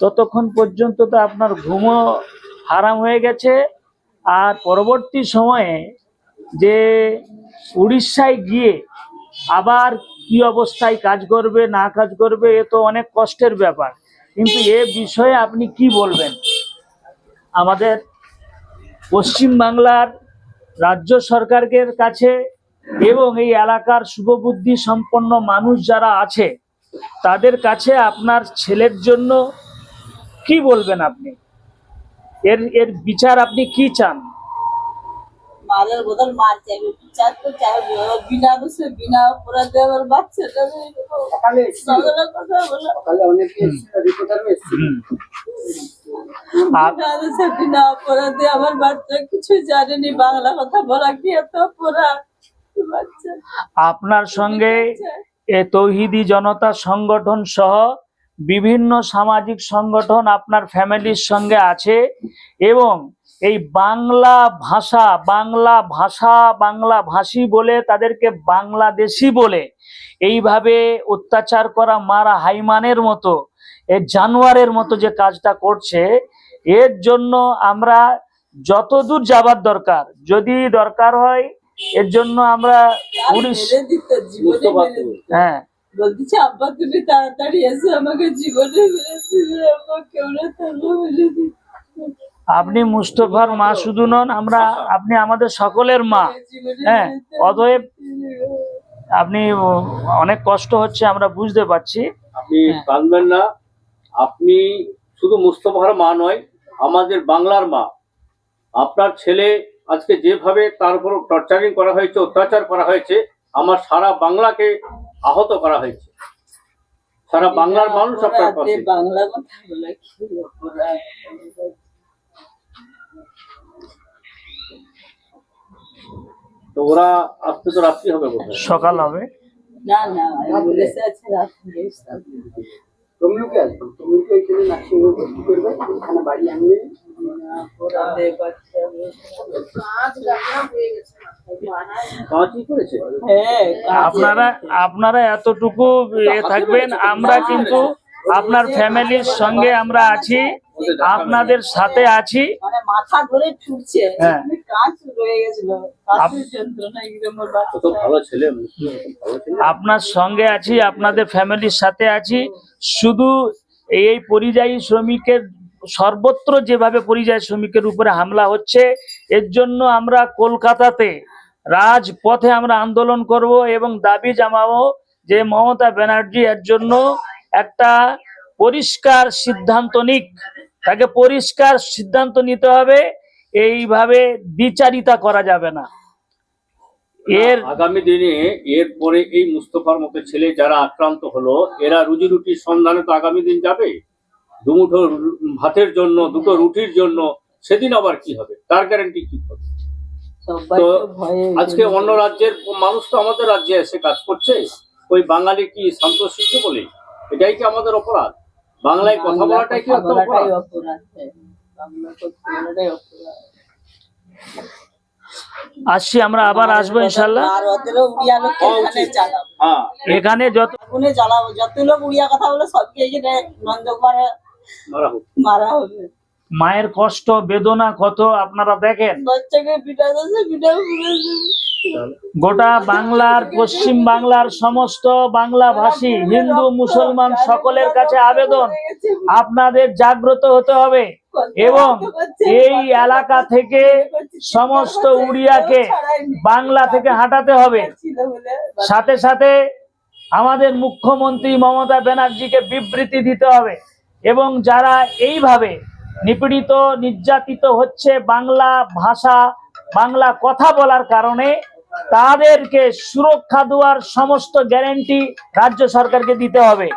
ততক্ষণ পর্যন্ত তো আপনার ঘুমও হারাম হয়ে গেছে। আর পরবর্তী সময়ে যে উড়িষ্যায় গিয়ে আবার কি অবস্থায় কাজ করবে, না কাজ করবে, এ তো অনেক কষ্টের ব্যাপার। কিন্তু এ বিষয়ে আপনি কি বলবেন? আমাদের পশ্চিম বাংলার রাজ্য সরকারের কাছে এবং এই এলাকার শুভবুদ্ধি সম্পন্ন মানুষ যারা আছে, তাদের কাছে আপনার ছেলের জন্য কি বলবেন আপনি? এর এর বিচার আপনি কি চান? মালের বদল মার চাইবে বিচার তো চাইবে বিনা দোষে বিনা অপরাধে আমার বাচ্চাটা সকালে অনেকে বিনা অপরাধে আমার বাচ্চা কিছু জানেনি। বাংলা কথা বলা কি এত অপরাধ? বাচ্চা। আপনার সঙ্গে এ তৌহিদি জনতা সংগঠন সহ বিভিন্ন সামাজিক সংগঠন আপনার ফ্যামিলির সঙ্গে আছে এবং এই বাংলা ভাষা বাংলা ভাষা বাংলা ভাষী বলে তাদেরকে বাংলাদেশি বলে এইভাবে অত্যাচার করা মারা হাইমানের মতো এ জানোয়ারের মতো যে কাজটা করছে এর জন্য আমরা যতদূর যাবার দরকার যদি দরকার হয় এর জন্য আমরা। হ্যাঁ বলতেছে আব্বা তুমি তাড়াতাড়ি এসো আমাকে জীবনে আপনি মুস্তফার মা শুধু নন আমরা আপনি আমাদের সকলের মা। হ্যাঁ মেরে অতএব আপনি অনেক কষ্ট হচ্ছে আমরা বুঝতে পারছি। আপনি হ্যাঁ। কাঁদবেন না আপনি শুধু মুস্তফার মা নয় আমাদের বাংলার মা। আপনার ছেলে আজকে যেভাবে তার উপর টর্চারিং করা হয়েছে অত্যাচার করা হয়েছে আমার সারা বাংলাকে আহত করা হয়েছে। সারা বাংলার মানুষ আপনার অপরাধে পাশে। বাংলা কথা বলে কি তো ওরা আসতে তো রাত্রি হবে বোধহয়। সকাল হবে। না না বলেছে আছে রাত্রে তমলুকে আসবেন তমলুকে এখানে ভর্তি করবে। এখানে বাড়ি আনবে। অপরাধে বাচ্চা হ্যাঁ কাজে- আপনারা আপনারা এতটুকু থাকবেন, আমরা কিন্তু আপনার ফ্যামিলির সঙ্গে আমরা আছি, আপনাদের সাথে আছি মাথা ধরে ছুটছে হ্যাঁ। আপনার সঙ্গে আছি, আপনাদের ফ্যামিলির সাথে আছি শুধু এই পরিযায়ী শ্রমিকের, সর্বত্র যেভাবে পরিযায়ী শ্রমিকের উপরে হামলা হচ্ছে, এর জন্য আমরা কলকাতাতে রাজপথে আমরা আন্দোলন করব এবং দাবি জামাবো যে মমতা ব্যানার্জি এর জন্য একটা পরিষ্কার সিদ্ধান্ত নিক। তাকে পরিষ্কার সিদ্ধান্ত নিতে হবে, এইভাবে দ্বিচারিতা করা যাবে না। এর আগামী দিনে এরপরে এই মুস্তফার মতো ছেলে যারা আক্রান্ত হলো, এরা রুজি রুটির সন্ধানে তো আগামী দিন যাবে। দুমুঠো ভাতের জন্য, দুটো রুটির জন্য, সেদিন আবার কি হবে? তার গ্যারান্টি কি হবে? তো আজকে অন্য রাজ্যের মানুষ তো আমাদের রাজ্যে এসে কাজ করছে। ওই বাঙালি কি শান্তশিষ্ট বলে? এটাই কি আমাদের অপরাধ? বাংলায় কথা বাংলা বলাটাই কি অপরাধ? হ্যাঁ। আসছি আমরা আবার আসব ইনশাল্লাহ। আর ওদেরও উড়িয়া এখানে হ্যাঁ। যত জ্বালাবো যত লোক উড়িয়া কথা বলে সবকে এই যে নন্দকুমারে মারা হবে। মায়ের কষ্ট বেদনা কত আপনারা দেখেন। গোটা বাংলার পশ্চিম বাংলার সমস্ত বাংলা ভাষী হিন্দু মুসলমান সকলের কাছে আবেদন। আপনাদের জাগ্রত হতে হবে এবং এই এলাকা থেকে সমস্ত উড়িয়াকে বাংলা থেকে হাঁটাতে হবে। সাথে সাথে আমাদের মুখ্যমন্ত্রী মমতা ব্যানার্জিকে বিবৃতি দিতে হবে এবং যারা এইভাবে নিপীড়িত, নির্যাতিত হচ্ছে বাংলা ভাষা, বাংলা কথা বলার কারণে। তাদেরকে সুরক্ষা দেওয়ার সমস্ত গ্যারেন্টি রাজ্য সরকারকে দিতে হবে।